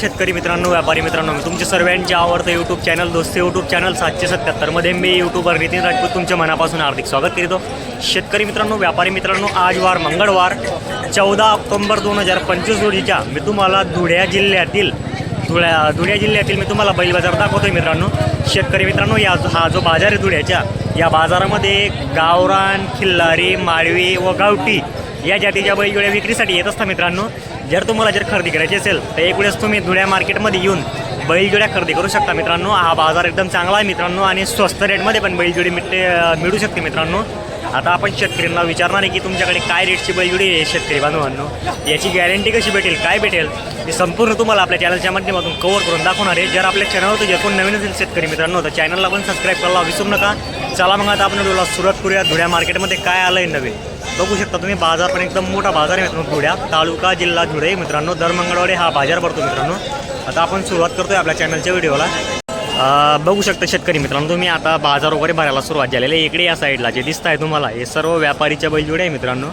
शेतकरी मित्रांनो व्यापारी मित्रांनो मी तुमचे सर्वांचे आवडतं यूट्यूब चॅनल दोस्त यूट्यूब चॅनल सातशे सत्याहत्तरमध्ये मी यूट्यूबर नितीन राजपूत तुमच्या मनापासून हार्दिक स्वागत करीतो. शेतकरी मित्रांनो व्यापारी मित्रांनो आज वार मंगळवार चौदा ऑक्टोंबर दोन हजार पंचवीस रोजीच्या मी तुम्हाला धुळ्या जिल्ह्यातील धुळ्या धुळ्या जिल्ह्यातील मी तुम्हाला बैल बाजार दाखवतोय मित्रांनो. शेतकरी मित्रांनो या हा जो बाजार आहे धुळ्याच्या या बाजारामध्ये गावरान खिल्लारी माळवी व गावठी या जातीच्या बैलजोड्या विक्रीसाठी येत असतात मित्रांनो. जर तुम्हाला जर खरेदी करायची असेल तर एक वेळेस तुम्ही धुळ्या मार्केटमध्ये येऊन बैलजोड्या खरेदी करू शकता मित्रांनो. हा बाजार एकदम चांगला आहे मित्रांनो आणि स्वस्त रेटमध्ये पण बैलजोडी मिळते मिळू शकते मित्रांनो. आता आपण शेतकऱ्यांना विचारणार आहे की तुमच्याकडे काय रेटची बैलजोडी आहे शेतकरी बांधवांनो? याची गॅरंटी कशी भेटेल काय भेटेल? हे संपूर्ण तुम्हाला आपल्या चॅनलच्या माध्यमातून कव्हर करून दाखवणार आहे. जर आपल्या चॅनलवर जर कोण नवीन असेल शेतकरी मित्रांनो तर चॅनलला पण सबस्क्राईब करायला विसरू नका. चला मग आता आपण व्हिडिओला सुरुवात करूया. धुळ्या मार्केटमध्ये काय आलं आहे नवीन? बघू शकता तुम्ही बाजार पण एकदम मोठा बाजार आहे मित्रांनो धुड्या तालुका जिल्हा धुळे. मित्रांनो दर मंगळवारी हा बाजार भरतो मित्रांनो. आता आपण सुरुवात करतोय आपल्या चॅनलच्या व्हिडिओला. बघू शकता शेतकरी मित्रांनो तुम्ही आता बाजार वगैरे भरायला सुरुवात झालेली आहे. इकडे या साईडला जे दिसत आहे तुम्हाला हे सर्व व्यापारीच्या बैलजोडे आहे मित्रांनो.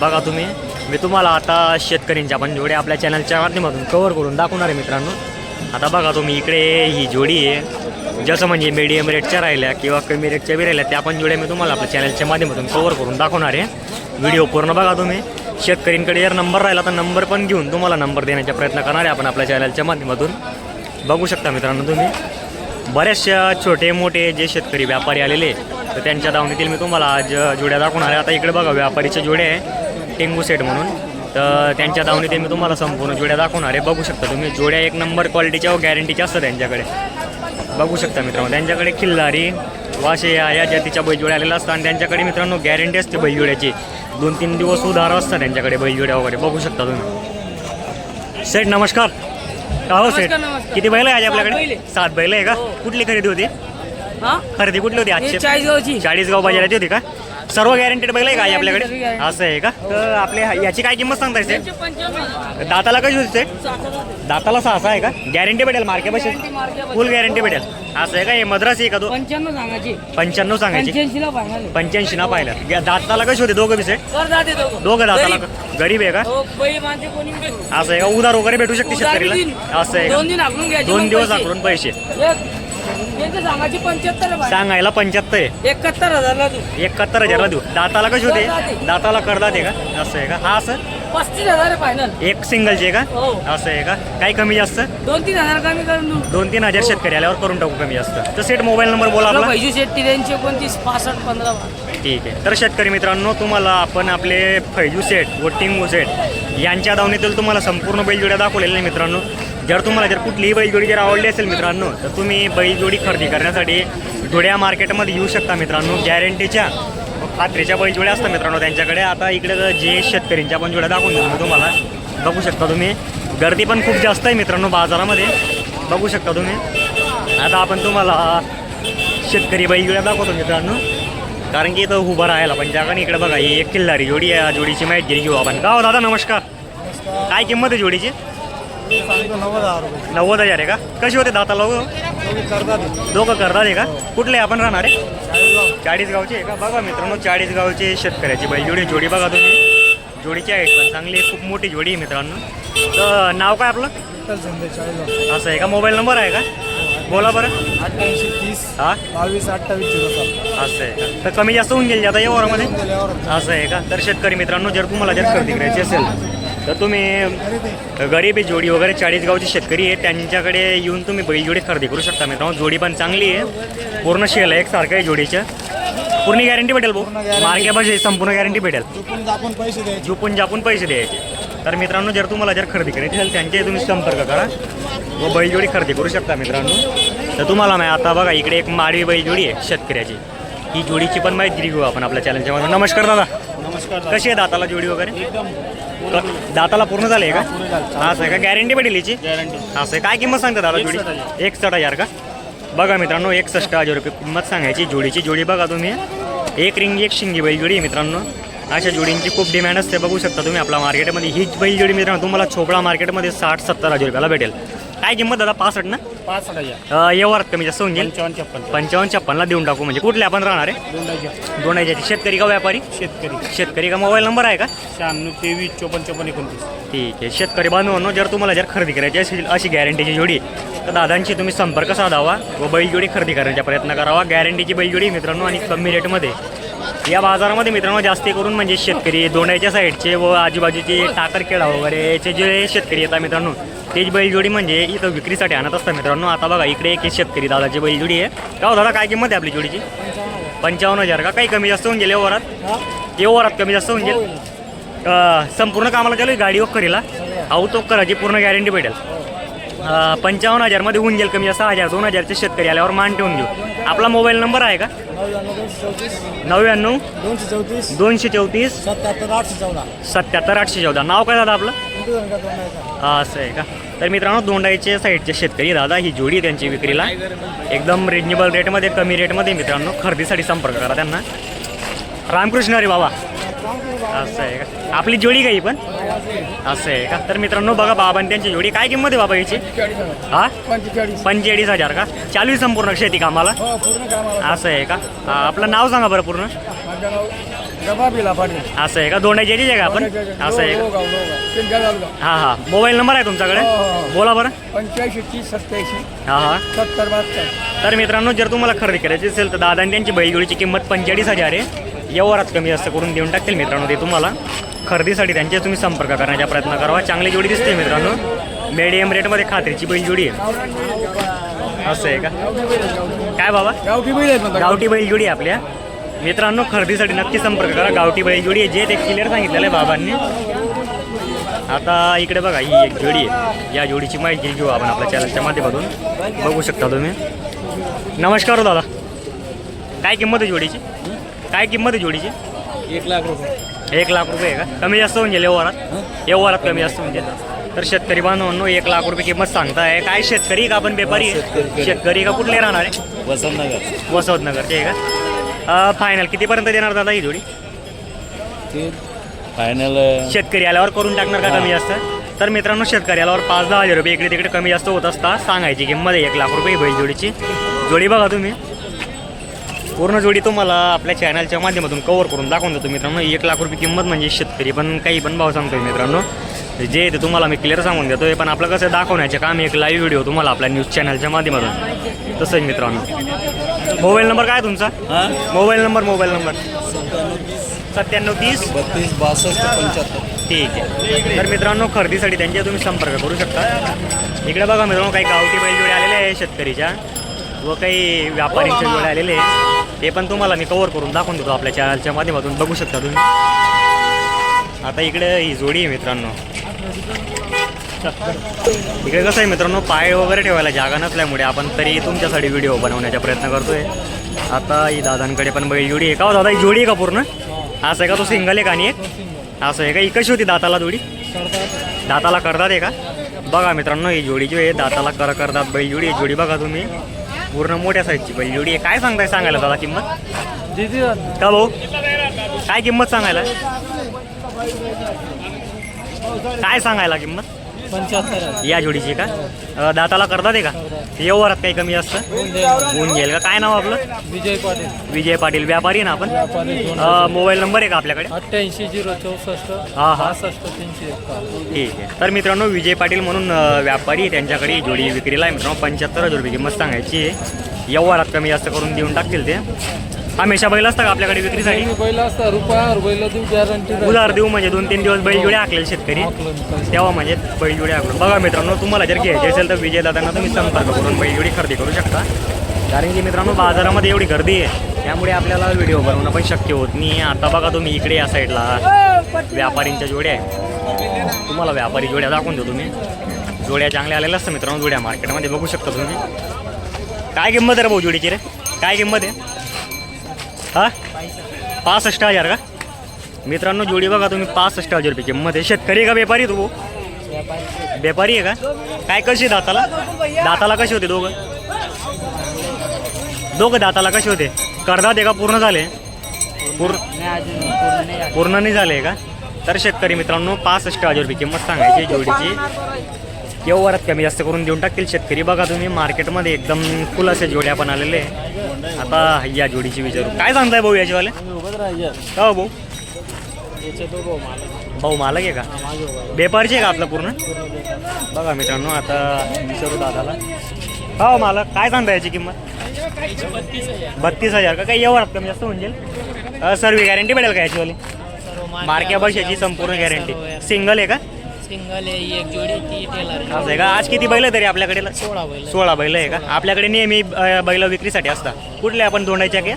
बघा तुम्ही मी तुम्हाला आता शेतकऱ्यांच्या पण जोडे आपल्या चॅनलच्या माध्यमातून कव्हर करून दाखवणार आहे मित्रांनो. आता बघा तुम्ही इकडे ही जोडी आहे. जसं म्हणजे मीडियम रेटच्या राहिल्या किंवा कमी रेटच्या बी राहिल्या त्या पण जोड्या मी तुम्हाला आपल्या चॅनलच्या माध्यमातून कवर करून दाखवणार आहे. व्हिडिओ पूर्ण बघा तुम्ही. शेतकऱ्यांकडे जर नंबर राहिला तर नंबर पण घेऊन तुम्हाला नंबर देण्याचा प्रयत्न करणार आहे आपण आपल्या चॅनलच्या माध्यमातून. बघू शकता मित्रांनो तुम्ही. बऱ्याचशा छोटे मोठे जे शेतकरी व्यापारी आलेले तर त्यांच्या दावणीतील मी तुम्हाला आज जोड्या दाखवणार आहे. आता इकडे बघा व्यापारीच्या जोड्या आहे टेंगू सेट म्हणून. तर त्यांच्या दावणीतील मी तुम्हाला संपूर्ण जोड्या दाखवणार आहे. बघू शकता तुम्ही जोड्या एक नंबर क्वालिटीच्या व गॅरंटीच्या असतात त्यांच्याकडे. बघू शकता मित्रांनो. त्यांच्याकडे खिल्लारी वाशे या या जातीच्या बैलजोड्या आलेल्या असतात आणि त्यांच्याकडे मित्रांनो गॅरंटी असते बैलजोड्याची. दोन तीन दिवस उधार असतात त्यांच्याकडे बैलजोड्या वगैरे. बघू शकता तुम्ही. सेठ नमस्कार. का हो सेठ. किती बैल आहे आज आपल्याकडे. सात बैल आहे का? हो. कुठली खरेदी होती? हा? खरेदी कुठली होती? आजची? चाळीसगाव बाजाराची होती का? सर्व गॅरंटेड बैल आहे का आपल्याकडे? असं आहे का? तर आपल्या याची काय किंमत सांगताय पंचावन्न दाताला कशी होती. दाताला सहा आहे का? गॅरंटी भेटेल मार्के बसेल फुल गॅरंटी भेटेल. असं आहे का? हे मद्रासी आहे का तो? पंच्याण्णव सांगायची. पंच्याण्णव सांगायची. पंच्याऐंशी ना पाहिलं दाताला कशी होते? दोघं बी सेट कर जाते दोघं. दाताला गरीब. आहे का? हो. असं आहे का? उधार वगैरे भेटू शकते शेतकरीला. असं आहे का? दोन दिवस पैसे. आकरून पैसे. सांगायची पंच्याहत्तर आहे सांगायला पंच्याहत्तर आहे. एकाहत्तर हजारला तू एकाहत्तर हजारला देऊ. दाताला कशी होते. दाताला करदात आहे का? असं आहे का? हा असं? पस्तीस हजार आहे फायनल एक सिंगलचे का? हो. असं आहे का? काही कमी जास्त? दोन तीन हजार कमी करून देऊ. दोन तीन हजार शेतकरी आल्यावर करून टाकू कमी जास्त. तर सेट मोबाईल नंबर बोला आपला. पैसे शेट तिऱ्याऐंशी एकोणतीस पासष्ट पंधरा. ठीक आहे. तर शेतकरी मित्रांनो तुम्हाला आपण आपले फैजू सेट व टिंगू सेट यांच्या दावणीतील तुम्हाला संपूर्ण बैलजोड्या दाखवलेल्या आहे मित्रांनो. जर तुम्हाला जर कुठलीही बैलजोडी जर आवडली असेल मित्रांनो तर तुम्ही बैलजोडी खरेदी करण्यासाठी धुळ्या मार्केटमध्ये येऊ शकता मित्रांनो. गॅरंटीच्या खात्रीच्या बैलजोड्या असतात मित्रांनो त्यांच्याकडे. आता इकडे जे शेतकऱ्यांच्या पण जोड्या दाखवून देतो मी तुम्हाला. बघू शकता तुम्ही. गर्दी पण खूप जास्त आहे मित्रांनो बाजारामध्ये. बघू शकता तुम्ही. आता आपण तुम्हाला शेतकरी बैलजोड्या दाखवतो मित्रांनो. कारण की इथं उभं राहायला पण जागा नाही. इकडे बघा ही एक किल्लारी जोडी आहे. जोडीची माहिती घेऊ आपण. का हो दादा नमस्कार. काय किंमत आहे जोडीची? नव्वद हजार रुपये नव्वद हजार आहे का? कशी होते दाताला हो? तुम्ही करतात दोघं करतात आहे का? कुठले आपण राहणार आहे? चाळीस गावचे आहे का? बघा मित्रांनो चाळीस गावचे शेतकऱ्याची बाई जोडी जोडी बघा तुम्ही. जोडीची आहे पण चांगली आहे, खूप मोठी जोडी आहे मित्रांनो. तर नाव काय आपलं? असं आहे का? मोबाईल नंबर आहे का? बोला बरं. अठ्ठ्याऐंशी तीस हा? बावीस अठ्ठावीस झिरो सात असं आहे का? तर कमी जास्त होऊन गेली आता या वरामध्ये असं आहे का? तर शेतकरी मित्रांनो जर तुम्हाला जर खरेदी करायची असेल तर तुम्ही गरीबी जोडी वगैरे चाळीस गावचे शेतकरी आहे त्यांच्याकडे येऊन तुम्ही बैल जोडी खरेदी करू शकता मित्रांनो. जोडी पण चांगली आहे. पूर्ण शेल आहे एकसारखं आहे जोडीचं. पूर्ण गॅरंटी भेटेल भाऊ? guarantee. मार्के भाषे संपूर्ण गॅरंटी भेटेल. झोपून जापून पैसे द्यायचे. तर मित्रांनो जर तुम्हाला जर खरेदी करायची असेल त्यांचे तुम्ही संपर्क करा. व बैलजोडी खरेदी करू शकता मित्रांनो. तर तुम्हाला नाही आता बघा इकडे एक माळवी बैलजोडी आहे शेतकऱ्याची. ही जोडीची पण माहिती घेऊ आपण आपल्या चॅनलच्या नमस्कार दादा. नमस्कार कशी आहे दाताला जोडी वगैरे? दाताला पूर्ण झाले का? असं आहे का? गॅरंटी भेटेल याची गॅरंटी असं आहे. काय किंमत सांगता दादा जोडी? एकसष्ट हजार. का? बघा मित्रांनो एकसष्ट हजार रुपये किंमत सांगायची जोडीची. जोडी बघा तुम्ही. एक रिंगी एक शिंगी बैल जोडी मित्रांनो. अशा जोडींची खूप डिमांड असते. बघू शकता तुम्ही आपल्या मार्केटमध्ये हीच बैल जोडी मित्रांनो तुम्हाला छोपडा मार्केटमध्ये साठ सत्तर हजार रुपयाला भेटेल. काय किंमत दादा? पासष्ट ना? पाच हजार अं, कमी जास्त होऊन जाईल पंचावन्न छप्पन पंचावन्न छप्पनला देऊन टाकू म्हणजे कुठले आपण राहणार आहे? दोन याच्याचे शेतकरी का व्यापारी? शेतकरी. शेतकरी का मोबाईल नंबर आहे का? शहाण्णव तेवीस चोपन्न चोपन्न एकोणतीस. ठीक आहे. शेतकरी बांधवांनो जर तुम्हाला जर खरेदी करायची असेल अशी गॅरंटीची जोडी तर दादांशी तुम्ही संपर्क साधावा व बैलजोडी खरेदी करण्याचा प्रयत्न करावा. गॅरंटीची बैलजोडी मित्रांनो आणि कमी रेटमध्ये. या बाजारामध्ये मित्रांनो जास्ती करून म्हणजे शेतकरी दोंडाच्या साईडचे व आजूबाजूचे टाकरखेडा वगैरे याचे जे शेतकरी येतात मित्रांनो तेच बैलजोडी म्हणजे इथं विक्रीसाठी आणत असतात मित्रांनो. आता बघा इकडे एक शेतकरी दादाची बैलजोडी आहे. का हो दादा काय किंमत आहे आपली जोडीची? पंचावन्न हजार का? काही कमी जास्त होऊन गेले ओव्हरात ओव्हरात कमी जास्त होऊन गेले. संपूर्ण कामाला चालू गाडी वखरीला आऊट ऑफ करायची पूर्ण गॅरंटी भेटेल. पंचावन्न हजारमध्ये होऊन गेल कमी जास्त. हजार दोन हजारचे शेतकरी आल्यावर मान ठेवून घेऊ. आपला मोबाईल नंबर आहे का? नव्याण्णव दोनशे चौतीस. दोनशे चौतीस. सत्याहत्तर आठशे चौदा. सत्याहत्तर आठशे चौदा. नाव काय दादा आपलं? असं आहे का? तर मित्रांनो दोंडाईचे साईडचे शेतकरी दादा ही जोडी आहे त्यांची विक्रीला. एकदम रिजनेबल रेटमध्ये कमी रेटमध्ये मित्रांनो खरेदीसाठी संपर्क करा त्यांना. रामकृष्ण अरे बाबा. असं आहे का? आपली जोडी काही पण? असं आहे का? तर मित्रांनो बघा बाबा आणि त्यांची जोडी. काय किंमत आहे बाबा याची? हा? पंचेचाळीस हजार का? चालू आहे संपूर्ण शेती कामाला? हो असं आहे का? हा, आपलं नाव सांगा बरं पूर्ण. पाटील असं आहे का? दोंडाची आहे का आपण? असं आहे का? लोगाव, लोगाव. पिंपळगाव, लोगाव. हां हां. मोबाईल नंबर आहे तुमच्याकडे? हो, हो, हो. बोला बरं. पंच्याऐंशी तीस सत्याऐंशी हां हां. सत्तर बहात्तर. तर मित्रांनो जर तुम्हाला खरेदी करायची असेल तर दादा आणि त्यांची बैलजोडीची किंमत पंचेचाळीस हजार आहे. व्यवहारात कमी जास्त करून देऊन टाकतील मित्रांनो ते तुम्हाला. खरेदीसाठी त्यांचे तुम्ही संपर्क करण्याचा प्रयत्न करावा. चांगली जोडी दिसते मित्रांनो. मीडियम रेटमध्ये खात्रीची बैलजोडी आहे. असं आहे का? काय बाबा? गावठी बैल आहेत म्हणतात. गावठी बैलजोडी आहे आपल्या. मित्रांनो खरेदीसाठी नक्की संपर्क करा. गावठी बैलजोडी आहे. जे ते क्लिअर सांगितलेलं आहे बाबांनी. आता इकडे बघा ही एक जोडी आहे. या जोडीची माहिती घेऊ आपण आपल्या चॅनलच्या माध्यमातून. बघू शकता तुम्ही. नमस्कार हो दादा. काय किंमत आहे जोडीची? काय किंमत आहे जोडीची? एक लाख रुपये. एक लाख रुपये का? कमी जास्त होऊन गेले व्यवहारात. व्यवहारात कमी जास्त होऊन गेलं. तर शेतकरी बांधवांनो एक लाख रुपये किंमत सांगताय. काय शेतकरी का आपण व्यापारी? आहे? शेतकरी का कुठले राहणार? आहे वसंतनगर वसवतनगरचे आहे का? फायनल कितीपर्यंत देणार दादा ही जोडी? ते फायनल शेतकरी आल्यावर करून टाकणार का कमी जास्त? तर मित्रांनो शेतकरी आल्यावर पाच दहा हजार रुपये इकडे तिकडे कमी जास्त होत असता सांगायची किंमत आहे एक लाख रुपये ही बैल जोडीची. जोडी बघा तुम्ही. पूर्ण जोडी तुम्हाला आपल्या चॅनलच्या माध्यमातून कव्हर करून दाखवून देतो मित्रांनो. एक लाख रुपये किंमत म्हणजे शेतकरी पण काही पण भाव सांगतोय मित्रांनो. जे ते तुम्हाला मी क्लिअर सांगून देतोय पण आपलं कसं दाखवण्याचे काम एक लाईव्ह व्हिडिओ तुम्हाला आपल्या न्यूज चॅनलच्या माध्यमातून. तसंच मित्रांनो. मोबाईल नंबर काय तुमचा? मोबाईल नंबर मोबाईल नंबर सत्त्याण्णव तीस. बत्तीस बासष्ट पंच्याहत्तर. ठीक आहे. तर मित्रांनो खरेदीसाठी त्यांच्या तुम्ही संपर्क करू शकता. इकडे बघा मित्रांनो काही गावठी बैलजोडे आलेले आहे शेतकरीच्या. व काही व्यापारीच्या जोडे आलेले आहे ते पण तुम्हाला मी कव्हर करून दाखवून देतो आपल्या चॅनलच्या माध्यमातून. बघू शकता तुम्ही. आता इकडे ही जोडी आहे मित्रांनो. इकडे कसं आहे मित्रांनो पाय वगैरे ठेवायला जागा नसल्यामुळे आपण तरी तुमच्यासाठी व्हिडिओ बनवण्याचा प्रयत्न करतोय. आता ही दादांकडे पण बैल जोडी आहे. का हो दादा ही जोडी आहे का पूर्ण? असं आहे का तो सिंगल आहे का आणि एक? असं आहे का? ही कशी होती दाताला जोडी? दाताला करतात आहे का बघा मित्रांनो ही जोडी जी आहे दाताला कर करतात बैल जोडी जोडी बघा तुम्ही. पूर्ण मोठ्या साईजची बैल जोडी आहे. काय सांगताय सांगायला दादा किंमत? का भाऊ? काय किंमत सांगायला? काय सांगायला किंमत? पंच्याहत्तर. या जोडीची का? अं, दाताला करतात आहे का? व्यवहारात काही कमी जास्त? होऊन जाईल. का? काय नाव आपलं? विजय पाटील. विजय पाटील. व्यापारी ना आपण? व्यापारी दोन अं, मोबाईल नंबर आहे का आपल्याकडे? अठ्ठ्याऐंशी झिरो चौसष्ट हा हा. पासष्ट तीनशे ठीक आहे. तर मित्रांनो विजय पाटील म्हणून अं, व्यापारी आहे, त्यांच्याकडे ही जोडी विक्रीला आहे मित्रांनो पंच्याहत्तर हजार रुपये किंमत सांगायची आहे. व्यवहारात कमी जास्त करून देऊन टाकतील ते. हमेशा बैल असतं का आपल्याकडे विक्रीसाठी? नेहमी बैल असता. रुपयावर बैल देऊ गॅरंटी उधार देऊ म्हणजे दोन तीन दिवस बैल जोडे आखलेले शेतकरी. तेव्हा म्हणजे बैलजोडी आखलं. बघा मित्रांनो तुम्हाला जर घ्यायचे असेल तर विजय दादांना तुम्ही संपर्क करून बैलजोडी खरेदी करू शकता. कारण की मित्रांनो बाजारामध्ये एवढी गर्दी आहे. त्यामुळे आपल्याला व्हिडिओ बनवणं पण शक्य होत नाही. आता बघा तुम्ही इकडे या साईडला. व्यापारींच्या जोड्या आहे तुम्हाला व्यापारी जोड्या दाखवून देतो तुम्ही. जोड्या चांगल्या आलेल्या असतात मित्रांनो जोड्या मार्केटमध्ये बघू शकता तुम्ही. काय किंमत आहे रे भाऊ जोडीची रे? काय किंमत आहे? हा? पासष्ट हजार का? मित्रांनो जोडी बघा तुम्ही पासष्ट हजार रुपये किंमत आहे. शेतकरी का व्यापारी तू? व्यापारी आहे का? काय कशी दाताला? दाताला कशी होते दोघं? दोघं दाताला कसे होते? करदात आहे का पूर्ण झाले? पूर्ण पूर्ण नाही झाले का? तर शेतकरी मित्रांनो पासष्ट हजार रुपये किंमत सांगायची जोडीची. व्यवहारात कमी जास्त करून देऊन टाकतील शेतकरी. बघा तुम्ही मार्केटमध्ये एकदम फुल असे जोड्या पण आलेले आहे. आता या जोडीची विचारू. काय सांगताय भाऊ याच्यावाले? का हो भाऊ? भाऊ मालक आहे. का? बेपारची आहे का आपला पूर्ण? बघा मित्रांनो आता विचारू दादाला. का हो मालक? काय सांगता याची किंमत? बत्तीस हजार का? काही व्यवहारात कमी जास्त म्हणजे सर्व गॅरंटी भेटेल का याचीवाली मार्क्या बशाची संपूर्ण गॅरंटी सिंगल आहे का? सिंगल आहे एक जोडी ती टेलर असं आहे का? आज किती बैल आहे तरी आपल्याकडे? सोळा बैल. सोळा बैल आहे का? आपल्याकडे नेहमी बैल विक्रीसाठी असतात. कुठले आपण दोंडायच्या के?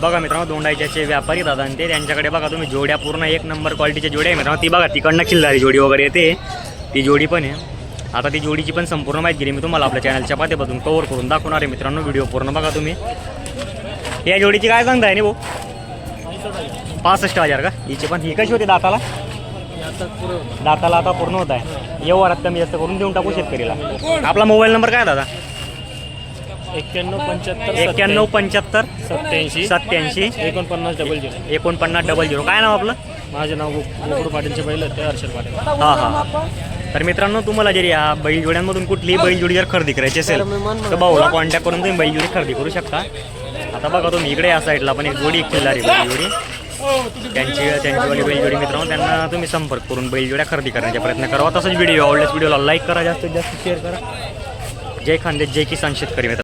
बघा मित्रांनो दोंडायच्याचे व्यापारी दादा आणि ते त्यांच्याकडे बघा तुम्ही जोड्या पूर्ण एक नंबर क्वालिटीच्या जोड्या आहे मित्रांनो. ती बघा तिकडनं खिल्लारी जोडी वगैरे येते. ती जोडी पण आहे. आता ती जोडीची पण संपूर्ण माहिती मी तुम्हाला आपल्या चॅनलच्या माध्यमातून कव्हर करून दाखवणार आहे मित्रांनो. व्हिडिओ पूर्ण बघा तुम्ही. या जोडीची काय सांगताय ना भाऊ पासष्ट हजार का? हिची पण ही कशी होती दाताला? दाताला आता पूर्ण होत आहे. व्यवहारात कमी जास्त करून देऊन टाकू शेतकरीला. आपला मोबाईल नंबर काय दादा? एक्क्याण्णव पंच्याहत्तर एक्क्याण्णव पंच्याहत्तर सत्याऐंशी सत्याऐंशी एकोणपन्नास डबल झिरो. एकोणपन्नास डबल झिरो. काय नाव आपलं? माझे नाव गोकुळ पाटीलचे पहिलं ते हर्षद पाटील. हां हां तर मित्रांनो तुम्हाला जर या बैलजोड्यांमधून कुठलीही बैलजोडी जर खरेदी करायची असेल तर भाऊला कॉन्टॅक्ट करून तुम्ही बैलजोडी खरेदी करू शकता. आता बघा तुम्ही इकडे या साईडला पण एक जोडी खिल्लारी बैलजोडी. त्यांची त्यांचीवाली बैलजोडी मित्रांनो त्यांना तुम्ही संपर्क करून बैलजोड्या खरेदी करण्याचा प्रयत्न करा. तसंच व्हिडिओ आवडल्यास व्हिडिओला लाईक करा जास्तीत जास्त शेअर करा. जय खानदेश जय किसान शेतकरी मित्र